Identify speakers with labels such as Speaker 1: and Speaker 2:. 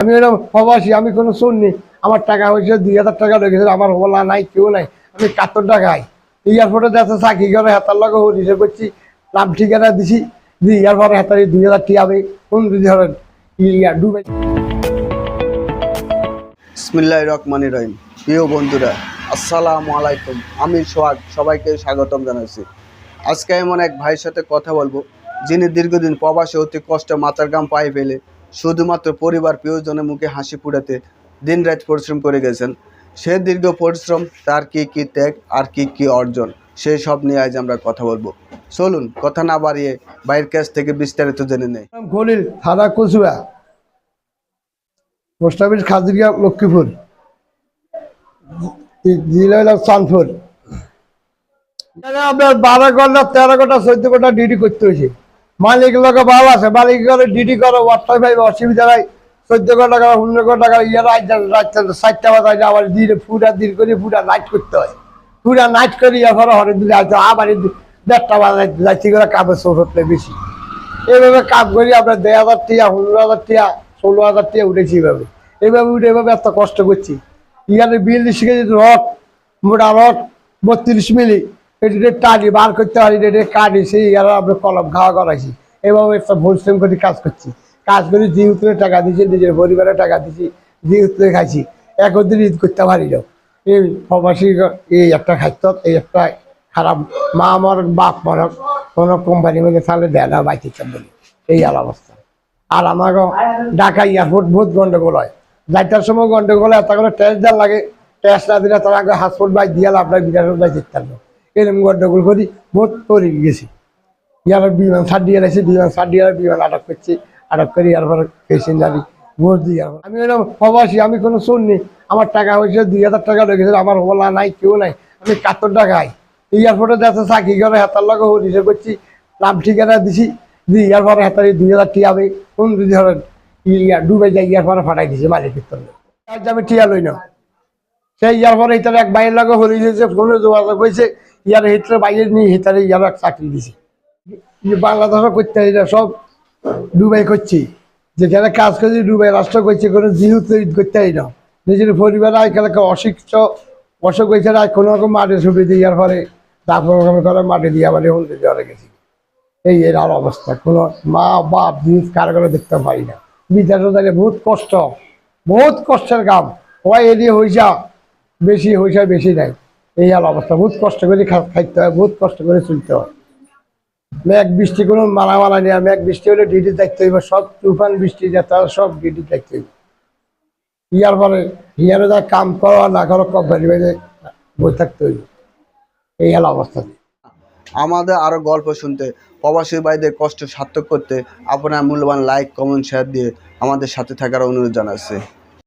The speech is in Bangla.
Speaker 1: আমি এরকম প্রবাসী, আমি কোনো শুননি আমার টাকা হয়েছে দুই হাজার টাকা লেগেছে আমার ওলা নাই, কেউ নাই। আমি কাতর টাকায় এয়ারপোর্টে যাচ্ছে চাকরি করে, হাতার লগে হরিষে করছি নাম ঠিকানা দিছি। দিয়ে এয়ারপোর্টে হাতারি দুই হাজার টি হবে কোন দুই ধরেন ইয়া ডুবে
Speaker 2: বিসমিল্লাহ রহমান রহিম। প্রিয় বন্ধুরা, আসসালামু আলাইকুম। আমি সোহাগ, সবাইকে স্বাগতম জানাচ্ছি। আজকে এমন এক ভাইয়ের সাথে কথা বলব, যিনি দীর্ঘদিন প্রবাসে অতি কষ্টে মাথার গাম পায়ে ফেলে শুধুমাত্র পরিবার প্রিয়জনের মুখে হাসি ফুটাতে দিনরাত পরিশ্রম করে গেছেন। সে দীর্ঘ পরিশ্রম, তার কি কি ত্যাগ আর কি কি অর্জন, সেই সব নিয়ে আজ আমরা কথা বলব। চলুন, কথা না বাড়িয়ে ভাইয়ের কাছ থেকে বিস্তারিত জেনে নেই।
Speaker 1: থানা কচুয়া, পোস্ট অফিস খাজরিয়া লক্ষ্মীপুর। চাঁদপুর। আপনার বারো ঘণ্টা, তেরো ঘণ্টা, চোদ্দ ঘণ্টা ডিউটি করতে হয়েছে। মালিক লোকে ভালো আছে, মালিক করে ডিউটি করে ওয়াটার পাই অসুবিধা নাই। চোদ্দ ঘণ্টা টাকা, পনেরো ঘণ্টা টাকা ইয়ে রাত রাত চারটা বাজে, আবার দিনে পুরা দিন করে, পুরা নাইট করতে হয়। পুরা নাইট করে ইয়ে এরপর হরে দিলে আবার দেড়টা বাজে যাচ্ছি করে চোর হতে বেশি। এইভাবে কাজ করি আপনার দেড় হাজার টিয়া পনেরো হাজার টিয়া ষোলো হাজার টিয়া উঠেছি এইভাবে। এইভাবে উঠে এভাবে এত কষ্ট করছি। এখানে বিল শিখেছি রড, মোটা রড, বত্রিশ মিলি। এটি টানি বার করতে পারি এটা কাটি ইয়ারা আমরা কলম খাওয়া করাইছি। এভাবে একটা পরিশ্রম করে কাজ করছি। কাজ করি জিহুতুরে টাকা দিছি নিজের পরিবারের টাকা দিছি জিহুতুরে খাইছি। একদিন ঈদ করতে পারি না। এই প্রবাসী এই একটা খাদ্য, এই একটা খারাপ মা আমার, বাপ মরক কোনো কোম্পানি মধ্যে তাহলে দেয় না, বাইতে বলি এই আর অবস্থা। আর আমার ঢাকা এয়ারপোর্ট বহুত গন্ডগোল হয়। যাইটার সময় গন্ডগোল এত করে টেস্ট দেওয়ার লাগে। টেস্ট না দিলে তারা আগে হাসপাতাল বাই দিয়ে আপনার বিকাশের বাই দেখতে এরকম গন্ডগোল করি বহুত করে গেছি। ইয়ার বিমান ছাড় দিয়ে রাখছি বিমান ছাড় দিয়ে বিমান আটক করছি, আটক করে ইয়ার পরে প্যাসেঞ্জারি ভোট দিই আর আমি এরকম প্রবাসী আমি কোনো শুননি আমার টাকা হয়েছে দুই হাজার টাকা লেগেছে আমার ওলা নাই, কেউ নাই। আমি কাতর টাকায় এয়ারপোর্টে যাচ্ছে চাকরি করে, হাতার লগে হরিষে করছি, নাম ঠিকানা দিছি, দিয়ে এয়ারপোর্টে হাতারি দুই হাজার টিয়া হবে কোন দুই ধরেন ইয়া ডুবে যায় এয়ারপোর্টে ফাটাই দিছে মালিকের তলে আমি টিয়া লই না সেই এয়ারপোর্টে এক বাইরের লগে হরিষেছে ফোনে যোগাযোগ হয়েছে ইয়ার হিতরে বাইরে নিয়ে হিতারে ইয়ার এক চাকরি দিছে। বাংলাদেশও করতে না, সব ডুবাই করছি। যেখানে কাজ করছি ডুবাই রাষ্ট্র করছে কোনো জিহু তৈরি করতে না। নিজের পরিবার আজকাল অশিক্ষিত অসুখ হয়েছে না কোনো রকম মাঠে ছবি দেওয়ার পরে তারপর করে মাঠে দিয়ে আবার হলদে দেওয়া গেছি। এই এর আর অবস্থা কোনো মা বাপ জিনিস কার করে দেখতে পাই না। বিদ্যাটা দাঁড়িয়ে বহুত কষ্ট বহুত কষ্টের কাম। হয় এদিকে হইসা বেশি হইসা বেশি নাই। এই আর অবস্থা। বহুত কষ্ট করে খাইতে হয়, বহুত কষ্ট করে চলতে হয়। মেঘ, বৃষ্টি, কোনো মানা নেই। মেঘ, বৃষ্টি হলে ডিউটির দায়িত্ব হইব, সব তুফান, বৃষ্টি যাতে সব ডিউটির দায়িত্ব হইব। ইয়ার পরে ইয়ারে যা কাম করো না করো কোম্পানি বাইরে বই থাকতে হইব। এই হলো অবস্থা।
Speaker 2: আমাদের আরও গল্প শুনতে, প্রবাসী ভাইদের কষ্ট সার্থক করতে আপনার মূল্যবান লাইক কমেন্ট শেয়ার দিয়ে আমাদের সাথে থাকার অনুরোধ জানাচ্ছি।